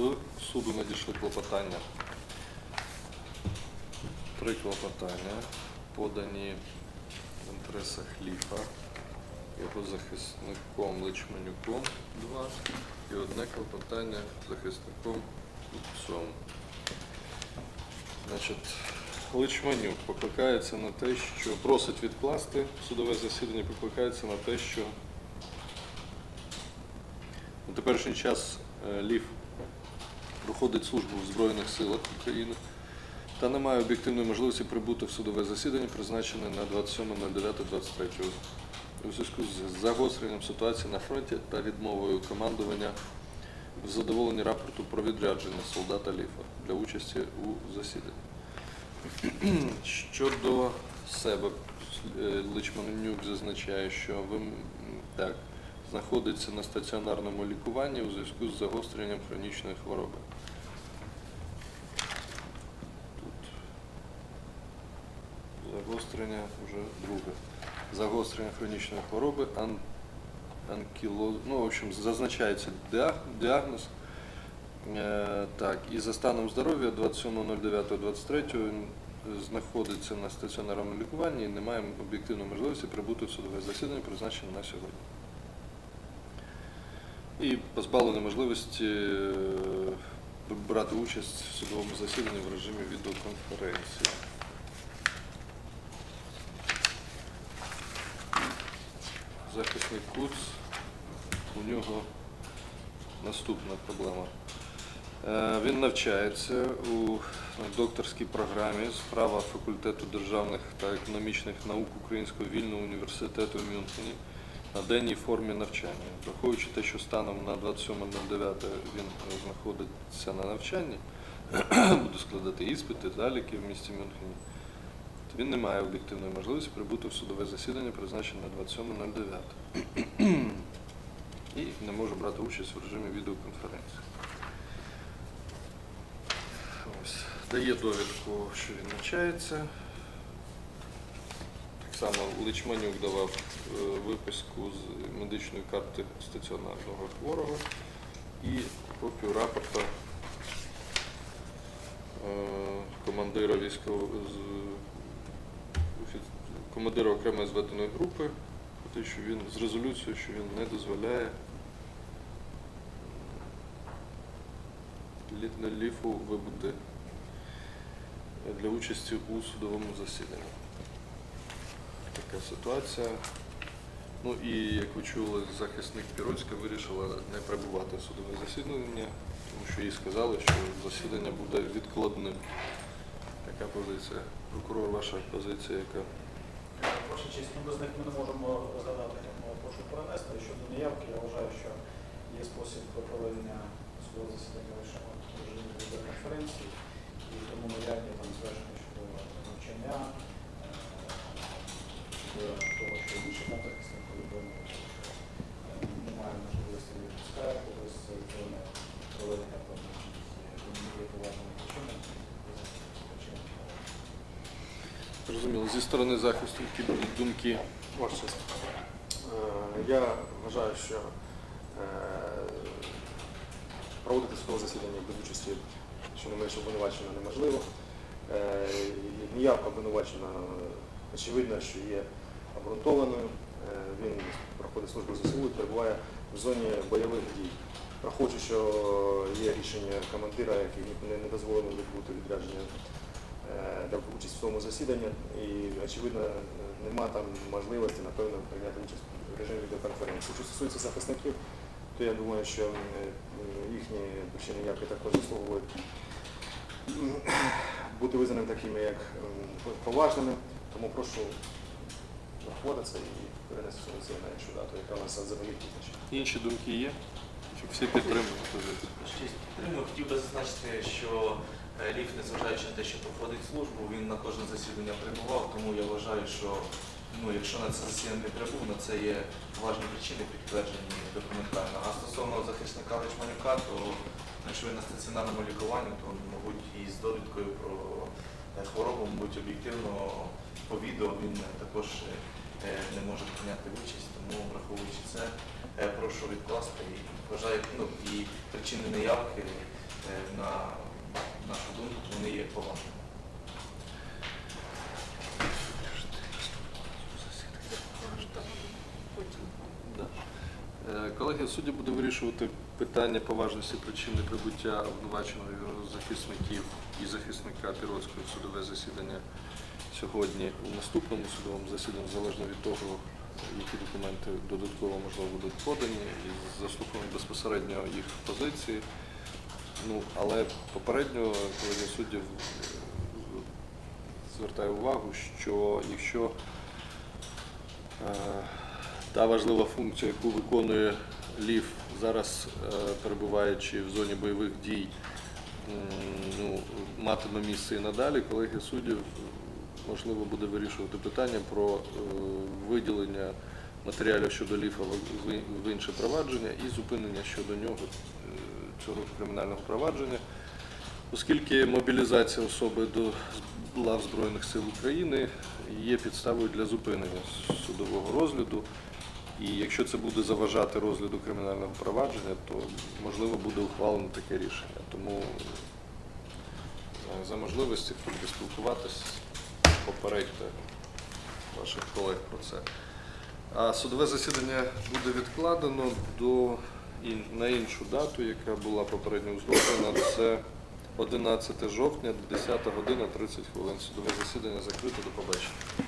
До суду надійшли клопотання. Три клопотання подані в інтересах Ліфа, його захисником Личманюком два і одне клопотання захисником Купцом. Значить, Личманюк покликається на те, що просить відкласти судове засідання, покликається на те, що на теперішній час е, Лів проходить службу в Збройних силах України та не має об'єктивної можливості прибути в судове засідання, призначене на 27.09.23 у зв'язку з загостренням ситуації на фронті та відмовою командування в задоволенні рапорту про відрядження солдата Ліфа для участі у засіданні. Щодо себе, е, Личманюк зазначає, що ви так, знаходиться на стаціонарному лікуванні у зв'язку з загостренням хронічної хвороби. Загострення вже друге. Загострення хронічної хвороби, ан, анкілоз, ну, в общем, зазначається діагноз. Е, так, і за станом здоров'я 27.09.23 він знаходиться на стаціонарному лікуванні і не має об'єктивної можливості прибути в судове засідання, призначене на сьогодні. І позбавлений можливості е, брати участь в судовому засіданні в режимі відеоконференції. Захисник Куц, у нього наступна проблема. Е, Він навчається у докторській програмі справа факультету державних та економічних наук Українського вільного університету в Мюнхені на денній формі навчання. Враховуючи те, що станом на 27.09 він знаходиться на навчанні, буде складати іспити, заліки в місті Мюнхені, то він не має об'єктивної можливості прибути в судове засідання, призначене на 27.09. І не може брати участь в режимі відеоконференції. Ось. Дає довідку, що він навчається. Так само Личманюк давав е, виписку з медичної карти стаціонарного хворого і копію рапорта е, командира військового командира окремої зведеної групи, те, що він з резолюцією, що він не дозволяє лі- ліфу вибути для участі у судовому засіданні. Така ситуація. Ну і як ви чули, захисник Піроцька вирішила не прибувати в судове засідання, тому що їй сказали, що засідання буде відкладним. Така позиція. Прокурор, ваша позиція, яка Честь, ну, без них ми не можемо розглядати, тому прошу перенести. Щодо неявки, я вважаю, що є спосіб проведення судового засідання лише в відеоконференції, і тому наявні там звернення щодо навчання, е, того, що інші там що е, немає можливості відпускати когось з проведення дій, є поважними причинами. Зрозуміло. Зі сторони захисту, які будуть думки. Честь. Е, Я вважаю, що е, проводити судове засідання без участі щонайменше обвинувачення неможливо. Е, і Ніявка обвинувачена очевидно, що є обґрунтованою. Він проходить службу ЗСУ і перебуває в зоні бойових дій. Враховуючи, що є рішення командира, який не дозволено відбути відрядження е, для участі в цьому засіданні, і очевидно е, нема там можливості, напевно, прийняти участь в режимі відеоконференції. Що стосується захисників, то я думаю, що е, їхні причини явки також заслуговують бути визнаними такими, як поважними. Тому прошу врахувати і перенести це на іншу дату, яка у нас взагалі визначена. Інші думки є? Щоб всі підтримують. Хотів би зазначити, що е, Ліф, незважаючи на те, що проходить службу, він на кожне засідання прибував, тому я вважаю, що ну, якщо на це засідання не прибув, на це є поважні причини, підтверджені документально. А стосовно захисника Личманюка, то якщо він на стаціонарному лікуванні, то, мабуть, і з довідкою про е, хворобу, мабуть, об'єктивно по відео він також е, не може прийняти участь, тому враховуючи це, е, прошу. відкласти і вважаю, ну і причини неявки, е, на нашу думку, вони є поважними. Е, Колеги, судді буде вирішувати питання поважності причини прибуття обвинуваченого захисників і захисника Піроцького в судове засідання сьогодні у наступному судовому засіданні, залежно від того, які документи додатково можливо будуть подані, і заслухаємо безпосередньо їх позиції. Ну, але попередньо колегія суддів е, звертає увагу, що якщо е, та важлива функція, яку виконує ЛІФ зараз, е, перебуваючи в зоні бойових дій, ну, матиме місце і надалі, колегія суддів можливо буде вирішувати питання про виділення матеріалів щодо ЛІФа в- інше провадження і зупинення щодо нього цього кримінального провадження. Оскільки мобілізація особи до лав Збройних сил України є підставою для зупинення судового розгляду, і якщо це буде заважати розгляду кримінального провадження, то можливо буде ухвалено таке рішення. Тому е, за можливості хотів спілкуватись, попередьте ваших колег про це. А судове засідання буде відкладено до на іншу дату, яка була попередньо узгоджена. Це 11 жовтня, 10 година 30 хвилин. Судове засідання закрите. До побачення.